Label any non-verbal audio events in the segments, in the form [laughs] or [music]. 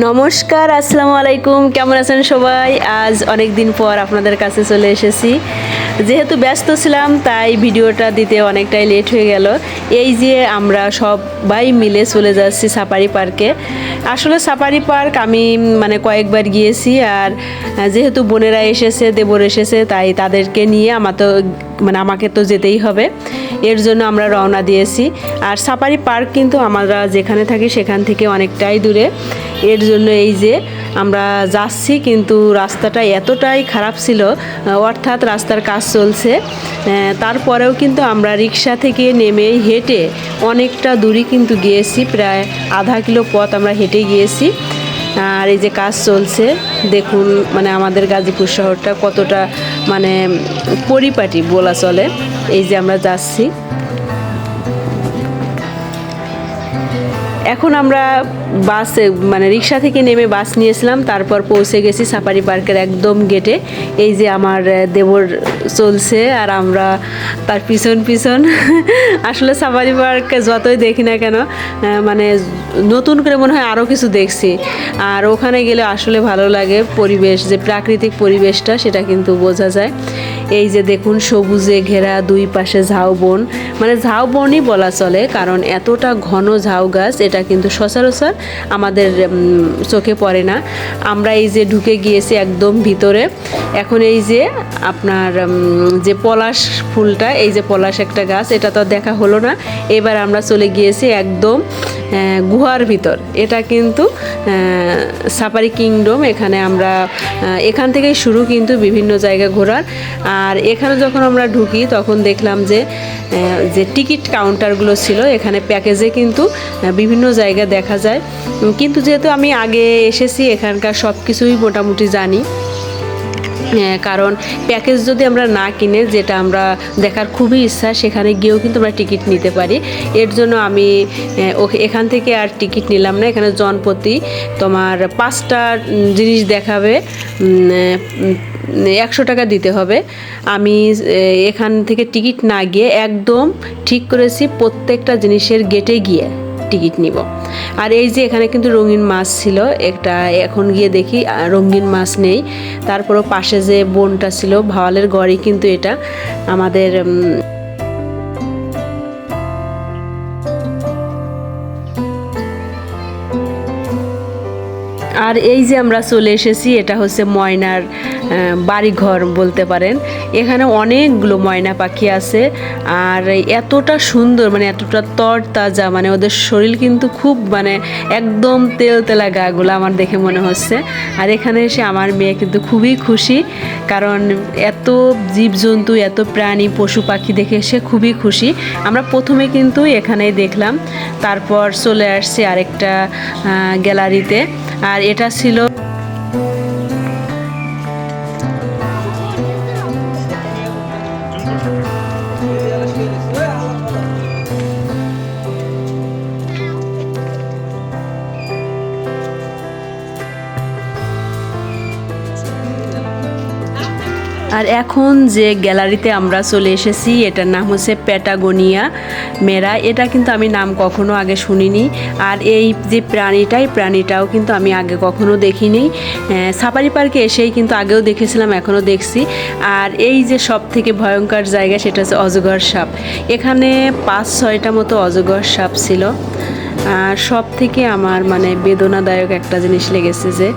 নমস্কার, আসসালামু আলাইকুম। কেমন আছেন সবাই? আজ অনেক দিন পর আপনাদের কাছে চলে এসেছি। যেহেতু ব্যস্ত ছিলাম, তাই ভিডিওটা দিতে অনেকটাই লেট হয়ে গেল। এই যে আমরা সবাই মিলে চলে যাচ্ছি সাফারি পার্কে। আসলে সাফারি পার্ক আমি মানে কয়েকবার গিয়েছি আর যেহেতু বোনেরা এসেছে, দেবর এসেছে, তাই তাদেরকে নিয়ে আমার তো মানে আমাকে তো যেতেই হবে। এর জন্য আমরা রওনা দিয়েছি। আর সাফারি পার্ক কিন্তু আমরা যেখানে থাকি সেখান থেকে অনেকটাই দূরে। এর জন্য এই যে আমরা যাচ্ছি কিন্তু রাস্তাটা এতটাই খারাপ ছিল অর্থাৎ রাস্তার কাজ চলছে। তারপরেও কিন্তু আমরা রিক্সা থেকে নেমে হেঁটে অনেকটা দূরে কিন্তু গিয়েছি, প্রায় আধা কিলো পথ আমরা হেঁটে গিয়েছি। আর এই যে কাজ চলছে, দেখুন মানে আমাদের গাজীপুর শহরটা কতটা মানে পরিপাটি বলা চলে এই যে আমরা যাচ্ছি। এখন আমরা বাসে মানে রিক্সা থেকে নেমে বাস নিয়েছিলাম, তারপর পৌঁছে গেছি সাফারি পার্কের একদম গেটে। এই যে আমার দেবর চলছে আর আমরা তার পিছন পিছন। [laughs] আসলে সাফারি পার্কে যতই দেখি না কেন মানে নতুন করে মনে হয় আরও কিছু দেখছি। আর ওখানে গেলে আসলে ভালো লাগে পরিবেশ, যে প্রাকৃতিক পরিবেশটা, সেটা কিন্তু বোঝা যায়। এই যে দেখুন সবুজে ঘেরা দুই পাশে ঝাউবন মানে ঝাউবনই বলা চলে, কারণ এতটা ঘন ঝাউ গাছ, এটা কিন্তু সচরাচর আমাদের চোখে পড়ে না। আমরা এই যে ঢুকে গিয়েছি একদম ভিতরে, এখন এই যে আপনার যে পলাশ ফুলটা, এই যে পলাশ একটা গাছ, এটা তো দেখা হলো না। এবার আমরা চলে গিয়েছি একদম গুহার ভিতর। এটা কিন্তু সাফারি কিংডম এখানে আমরা এখান থেকেই শুরু কিন্তু বিভিন্ন জায়গা ঘোরার। আর এখানে যখন আমরা ঢুকি, তখন দেখলাম যে যে টিকিট কাউন্টারগুলো ছিল, এখানে প্যাকেজে কিন্তু বিভিন্ন জায়গা দেখা যায়। কিন্তু যেহেতু আমি আগে এসেছি, এখানকার সব কিছুই মোটামুটি জানি। কারণ প্যাকেজ যদি আমরা না কিনে, যেটা আমরা দেখার খুবই ইচ্ছা, সেখানে গিয়েও কিন্তু আমরা টিকিট নিতে পারি। এর জন্য আমি এখান থেকে আর টিকিট নিলাম না। এখানে জনপ্রতি তোমার পাঁচটা জিনিস দেখাবে। একশো টাকা দিতে হবে। আমি এখান থেকে টিকিট না গিয়ে একদম ঠিক করেছি প্রত্যেকটা জিনিসের গেটে গিয়ে টিকিট নিব। আর এই যে এখানে কিন্তু রঙিন মাছ ছিল, একটা এখন গিয়ে দেখি রঙিন মাছ নেই। তারপরও পাশে যে বোনটা ছিল, ভাওয়ালের গড়ই কিন্তু এটা। আমাদের আর এই যে আমরা চলে এসেছি, এটা হচ্ছে ময়নার বাড়িঘর বলতে পারেন। এখানে অনেকগুলো ময়না পাখি আছে আর এতটা সুন্দর মানে এতটা তরতাজা মানে ওদের শরীর কিন্তু খুব মানে একদম তেল তেলা গাগুলো আমার দেখে মনে হচ্ছে। আর এখানে এসে আমার মেয়ে কিন্তু খুবই খুশি, কারণ এত জীবজন্তু, এত প্রাণী, পশু পাখি দেখে সে খুবই খুশি। আমরা প্রথমে কিন্তু এখানেই দেখলাম, তারপর চলে আসছি আরেকটা গ্যালারিতে। আর এটা ছিল আর এখন যে গ্যালারিতে আমরা চলে এসেছি, এটার নাম হচ্ছে প্যাটাগোনিয়া মেরা। এটা কিন্তু আমি নাম কখনো আগে শুনিনি। আর এই যে প্রাণীটাই, প্রাণীটাও কিন্তু আমি আগে কখনো দেখিনি। সাফারি পার্কে এসেই কিন্তু আগেও দেখেছিলাম এখনও দেখছি। আর এই যে সব থেকে ভয়ঙ্কর জায়গা, সেটা হচ্ছে অজগর সাপ। এখানে পাঁচ ছয়টা মতো অজগর সাপ ছিল। আর সব থেকে আমার মানে বেদনাদায়ক একটা জিনিস লেগেছে যে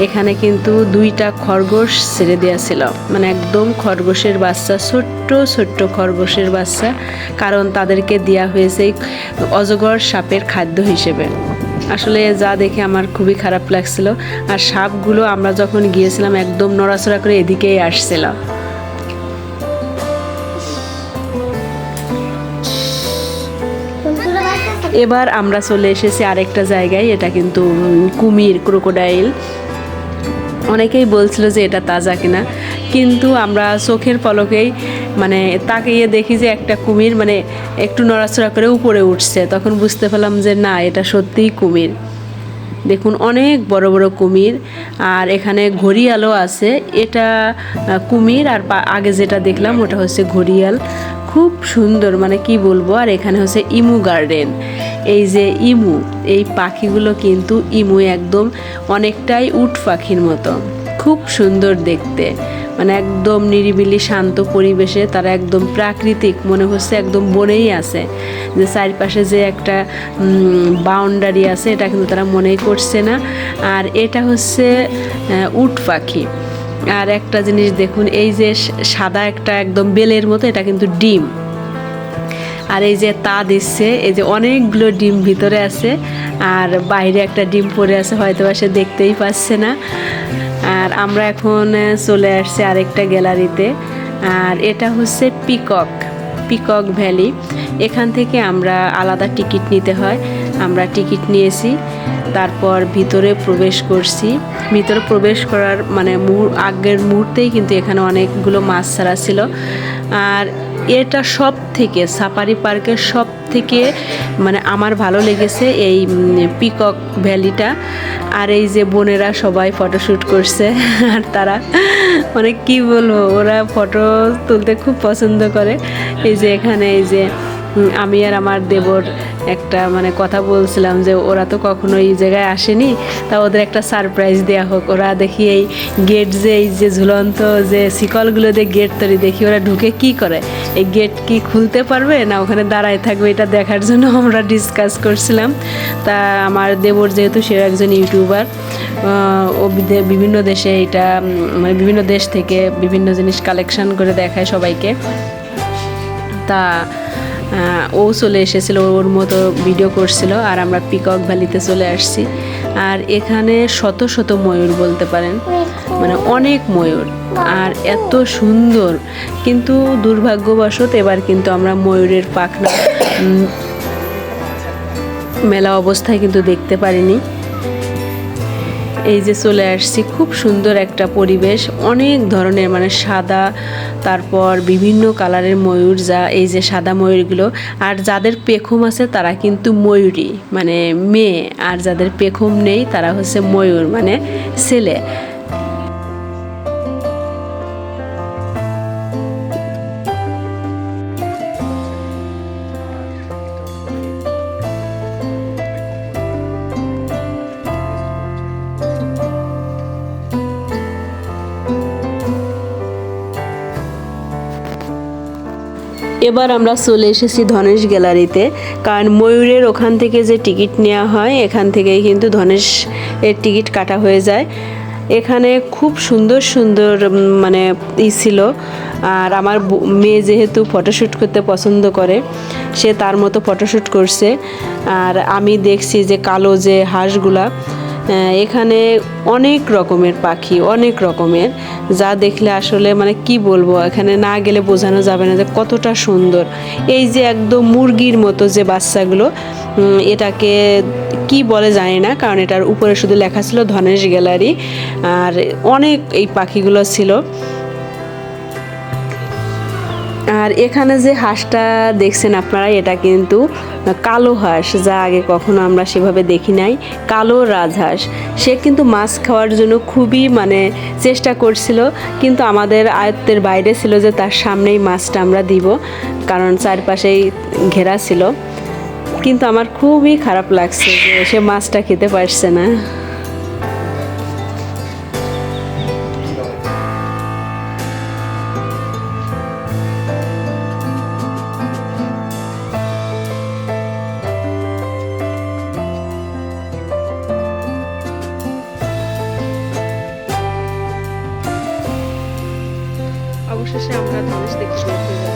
এখানে কিন্তু দুইটা খরগোশ ছেড়ে দেওয়া ছিল। মানে একদম খরগোশের বাচ্চা, ছোট্ট ছোট্ট খরগোশের বাচ্চা। কারণ তাদেরকে দেওয়া হয়েছে অজগর সাপের খাদ্য হিসেবে। আসলে যা দেখে আমার খুবই খারাপ লাগছিল। আর সাপগুলো আমরা যখন গিয়েছিলাম, একদম নড়াচড়া করে এদিকেই আসছিল। এবার আমরা চলে এসেছি আরেকটা জায়গায়, এটা কিন্তু কুমির ক্রোকোডাইল অনেকেই বলছিল যে এটা তাজা কিনা, কিন্তু আমরা চোখের পলকেই মানে তাকিয়ে দেখি যে একটা কুমির মানে একটু নড়াচড়া করে উপরে উঠছে। তখন বুঝতে পারলাম যে না, এটা সত্যিই কুমির। দেখুন, অনেক বড় বড় কুমির, আর এখানে ঘড়িয়ালও আছে। এটা কুমির, আর আগে যেটা দেখলাম, ওটা হচ্ছে ঘড়িয়াল। খুব সুন্দর মানে কি বলব? আর এখানে হচ্ছে ইমু গার্ডেন। এই যে ইমু, এই পাখিগুলো কিন্তু ইমু একদম অনেকটাই উট পাখির মতো। খুব সুন্দর দেখতে। মানে একদম নিরিবিলি, শান্ত পরিবেশে তারা একদম প্রাকৃতিক, মনে হচ্ছে একদম বনেই আছে। যে চারপাশে যে একটা বাউন্ডারি আছে, এটা কিন্তু তারা মনেই করছে না। আর এটা হচ্ছে উট পাখি। আর একটা জিনিস দেখুন, এই যে সাদা একটা একদম বেলের মতো, এটা কিন্তু ডিম। আর এই যে তা দিচ্ছে, এই যে অনেকগুলো ডিম ভিতরে আছে, আর বাইরে একটা ডিম পড়ে আছে হয়তো সে দেখতেই পাচ্ছে না। আর আমরা এখন চলে আসছি আরেকটা গ্যালারিতে। আর এটা হচ্ছে পিকক পিকক ভ্যালি। এখান থেকে আমরা আলাদা টিকিট নিতে হয়। আমরা টিকিট নিয়েছি। তারপর ভিতরে প্রবেশ করছি। ভিতরে প্রবেশ করার মানে আগের মুহূর্তেই কিন্তু এখানে অনেকগুলো মাছ ছাড়া ছিল। আর এটা সব থেকে সাফারি পার্কের সব থেকে মানে আমার ভালো লেগেছে এই পিকক ভ্যালিটা। আর এই যে বোনেরা সবাই ফটোশ্যুট করছে। [laughs] আর তারা মানে কি বলব, ওরা ফটো তুলতে খুব পছন্দ করে। এই যে এখানে এই যে আমি আর আমার দেবর একটা মানে কথা বলছিলাম যে ওরা তো কখনো এই জায়গায় আসেনি, তা ওদের একটা সারপ্রাইজ দেওয়া হোক। ওরা দেখি এই গেট যে, এই যে ঝুলন্ত যে শিকলগুলো দিয়ে গেট তৈরি, দেখি ওরা ঢুকে কি করে? এই গেট কি খুলতে পারবে না ওখানে দাঁড়ায় থাকবে? এটা দেখার জন্য [laughs] আমরা ডিসকাস করছিলাম। তা আমার দেবর যেহেতু সে একজন ইউটিউবার ও বিভিন্ন দেশে এটা মানে বিভিন্ন দেশ থেকে বিভিন্ন জিনিস কালেকশন করে দেখায় সবাইকে। তা ও চলে এসেছিল, ওর মতো ভিডিও করছিল, আর আমরা পিকক ভ্যালিতে চলে আসছি। আর এখানে শত শত ময়ূর বলতে পারেন মানে অনেক ময়ূর, আর এত সুন্দর। কিন্তু দুর্ভাগ্যবশত এবার কিন্তু আমরা ময়ূরের পাখনা মেলা অবস্থায় কিন্তু দেখতে পারিনি। এই যে চলে আসছি, খুব সুন্দর একটা পরিবেশ, অনেক ধরনের মানে সাদা, তারপর বিভিন্ন কালারের ময়ূর যা, এই যে সাদা ময়ূরগুলো, আর যাদের পেখম আছে তারা কিন্তু ময়ূরী মানে মেয়ে, আর যাদের পেখম নেই তারা হচ্ছে ময়ূর মানে ছেলে। এবার আমরা চলে এসেছি ধনেশ গ্যালারিতে, কারণ ময়ূরের ওখান থেকে যে টিকিট নেওয়া হয়, এখান থেকেই কিন্তু ধনেশ এর টিকিট কাটা হয়ে যায়। এখানে খুব সুন্দর সুন্দর মানে ই ছিল। আর আমার মেয়ে যেহেতু ফটোশ্যুট করতে পছন্দ করে, সে তার মতো ফটোশ্যুট করছে। আর আমি দেখছি যে কালো যে হাঁসগুলা এখানে অনেক রকমের পাখি, অনেক রকমের। যা দেখলে আসলে মানে কি বলব, এখানে না গেলে বোঝানো যাবে না যে কতটা সুন্দর। এই যে একদম মুরগির মতো যে বাচ্চাগুলো এটাকে কি বলে জানি না, কারণ এটার উপরে শুধু লেখা ছিল ধনেশ গ্যালারি, আর অনেক এই পাখিগুলো ছিল। আর এখানে যে হাঁসটা দেখছেন আপনারা, এটা কিন্তু কালো হাঁস, যা আগে কখনো আমরা সেভাবে দেখি নাই। কালো রাজহাঁস। সে কিন্তু মাছ খাওয়ার জন্য খুবই মানে চেষ্টা করছিল, কিন্তু আমাদের আয়ত্তের বাইরে ছিল যে তার সামনেই মাছটা আমরা দিব, কারণ চারপাশেই ঘেরা ছিল। কিন্তু আমার খুবই খারাপ লাগছে যে সে মাছটা খেতে পারছে না। অবশেষে আমরা বের হয়ে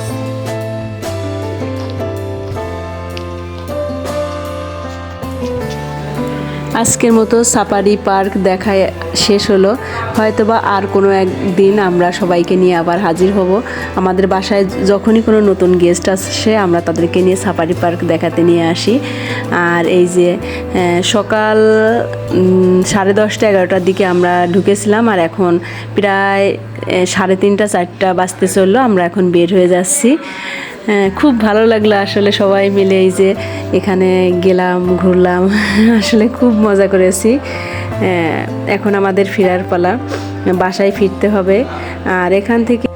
আজকের মতো সাফারি পার্ক দেখায় শেষ হলো। হয়তোবা আর কোনো একদিন আমরা সবাইকে নিয়ে আবার হাজির হব। আমাদের বাসায় যখনই কোনো নতুন গেস্ট আসে, আমরা তাদেরকে নিয়ে সাফারি পার্ক দেখাতে নিয়ে আসি। আর এই যে সকাল সাড়ে দশটা, এগারোটার দিকে আমরা ঢুকেছিলাম আর এখন প্রায় সাড়ে তিনটা, চারটা বাজতে চলল। আমরা এখন বের হয়ে যাচ্ছি। খুব ভালো লাগল আসলে সবাই মিলে এই যে এখানে গেলাম, ঘুরলাম, [laughs] আসলে খুব মজা করেছি। এখন আমাদের ফেরার পালা, বাসায় ফিরতে হবে। আর এখান থেকে